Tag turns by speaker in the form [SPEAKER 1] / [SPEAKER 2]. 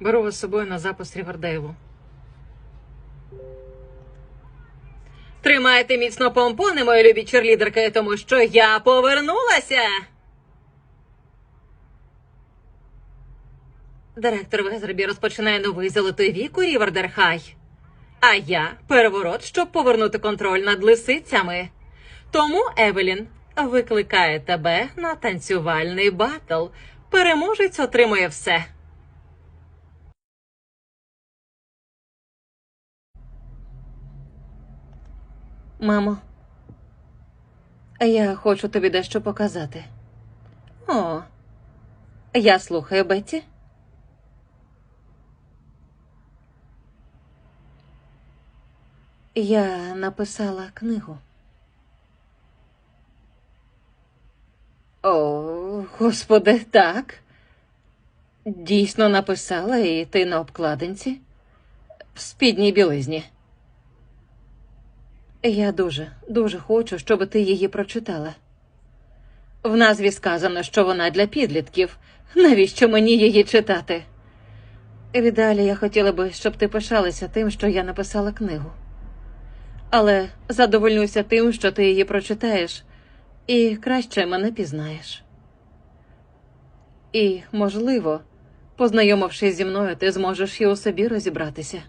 [SPEAKER 1] Беру вас з собою на запис Рівердейлу. Тримайте міцно помпони, мої любі черлідерки, тому що я повернулася. Директор Везербі розпочинає новий золотий вік у Рівердерхай. А я переворот, щоб повернути контроль над лисицями. Тому, Евелін, викликає тебе на танцювальний батл. Переможець отримує все. Мамо, я хочу тобі дещо показати. О, я слухаю Бетті. Я написала книгу. О, господи, так. Дійсно написала, і ти на обкладинці в спідній білизні. Я дуже, дуже хочу, щоб ти її прочитала. В назві сказано, що вона для підлітків. Навіщо мені її читати? Віддалі я хотіла би, щоб ти пишалася тим, що я написала книгу. Але задовольнюся тим, що ти її прочитаєш, і краще мене пізнаєш. І, можливо, познайомившись зі мною, ти зможеш і у собі розібратися.